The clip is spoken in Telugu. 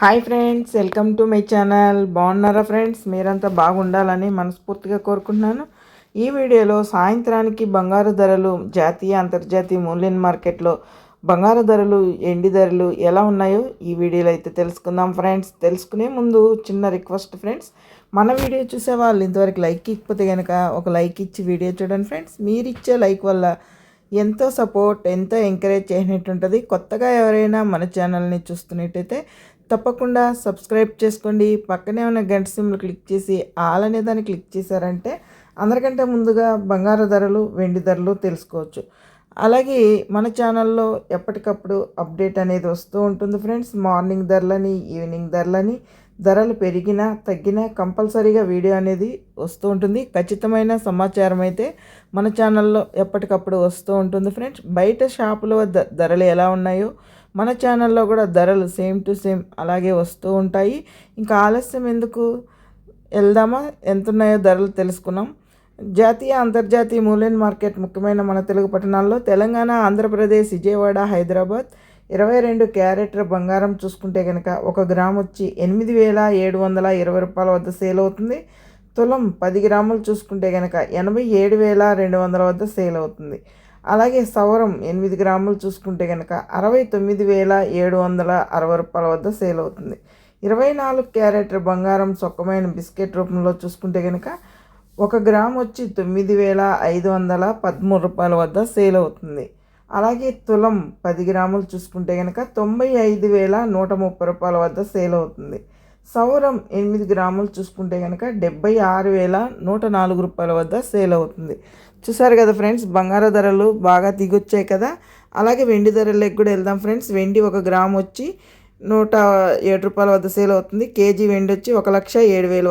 Hi friends welcome to my channel. బాగున్నారా ఫ్రెండ్స్? మీరంతా బాగుండాలని మనస్ఫూర్తిగా కోరుకుంటున్నాను. ఈ వీడియోలో సాయంత్రానికి బంగారు ధరలు జాతీయ అంతర్జాతీయ మూల్యం మార్కెట్లో బంగారు ధరలు ఎండి ధరలు ఎలా ఉన్నాయో ఈ వీడియోలో అయితే తెలుసుకుందాం ఫ్రెండ్స్. తెలుసుకునే ముందు చిన్న రిక్వెస్ట్ ఫ్రెండ్స్ మన వీడియో చూసే వాళ్ళు ఇంతవరకు లైక్ ఇకపోతే కనుక ఒక లైక్ ఇచ్చి వీడియో చూడండి ఫ్రెండ్స్. మీరు ఇచ్చే లైక్ వల్ల ఎంతో సపోర్ట్ ఎంతో ఎంకరేజ్ చేసినట్టు ఉంటుంది కొత్తగా ఎవరైనా మన ఛానల్ని చూస్తున్నట్టయితే తప్పకుండా సబ్స్క్రైబ్ చేసుకోండి. పక్కనే ఉన్న గంట సిమ్లు క్లిక్ చేసి ఆల్ అనే దాన్ని క్లిక్ చేశారంటే అందరికంటే ముందుగా బంగారు ధరలు వెండి ధరలు తెలుసుకోవచ్చు. అలాగే మన ఛానల్లో ఎప్పటికప్పుడు అప్డేట్ అనేది వస్తూ ఉంటుంది ఫ్రెండ్స్. మార్నింగ్ ధరలని ఈవినింగ్ ధరలని ధరలు పెరిగినా తగ్గినా కంపల్సరీగా వీడియో అనేది వస్తూ ఉంటుంది. ఖచ్చితమైన సమాచారం అయితే మన ఛానల్లో ఎప్పటికప్పుడు వస్తూ ఉంటుంది ఫ్రెండ్స్. బయట షాపులో ధరలు ఎలా ఉన్నాయో మన ఛానల్లో కూడా ధరలు సేమ్ టు సేమ్ అలాగే వస్తూ ఉంటాయి. ఇంకా ఆలస్యం ఎందుకు? వెళ్దామా? ఎంత ఉన్నాయో ధరలు తెలుసుకున్నాం. జాతీయ అంతర్జాతీయ మూల్యం మార్కెట్ ముఖ్యమైన మన తెలుగు పట్టణాల్లో తెలంగాణ ఆంధ్రప్రదేశ్ విజయవాడ హైదరాబాద్ ఇరవై రెండు క్యారెట్ల బంగారం చూసుకుంటే కనుక ఒక గ్రామ్ వచ్చి ఎనిమిది వేల ఏడు వందల ఇరవై రూపాయల వద్ద సేల్ అవుతుంది. తులం పది గ్రాములు చూసుకుంటే కనుక ఎనభై ఏడు వేల రెండు వందల వద్ద సేల్ అవుతుంది. అలాగే సవరం ఎనిమిది గ్రాములు చూసుకుంటే కనుక అరవై తొమ్మిది వేల ఏడు వందల అరవై రూపాయల వద్ద సేల్ అవుతుంది. ఇరవై నాలుగు క్యారెట్ బంగారం సొక్కమైన బిస్కెట్ రూపంలో చూసుకుంటే కనుక ఒక గ్రామ్ వచ్చి తొమ్మిది వేల ఐదు వందల పదమూడు రూపాయల వద్ద సేల్ అవుతుంది. అలాగే తులం పది గ్రాములు చూసుకుంటే కనుక తొంభై ఐదు వేల నూట ముప్పై రూపాయల వద్ద సేల్ అవుతుంది. సౌరం ఎనిమిది గ్రాములు చూసుకుంటే కనుక డెబ్బై ఆరు వేల నూట నాలుగు రూపాయల వద్ద సేల్ అవుతుంది. చూసారు కదా ఫ్రెండ్స్ బంగారు ధరలు బాగా దిగొచ్చాయి కదా. అలాగే వెండి ధరలకు కూడా వెళ్దాం ఫ్రెండ్స్. వెండి ఒక గ్రామ్ వచ్చి నూట ఏడు రూపాయల వద్ద సేల్ అవుతుంది. కేజీ వెండి వచ్చి ఒక లక్ష ఏడు వేలు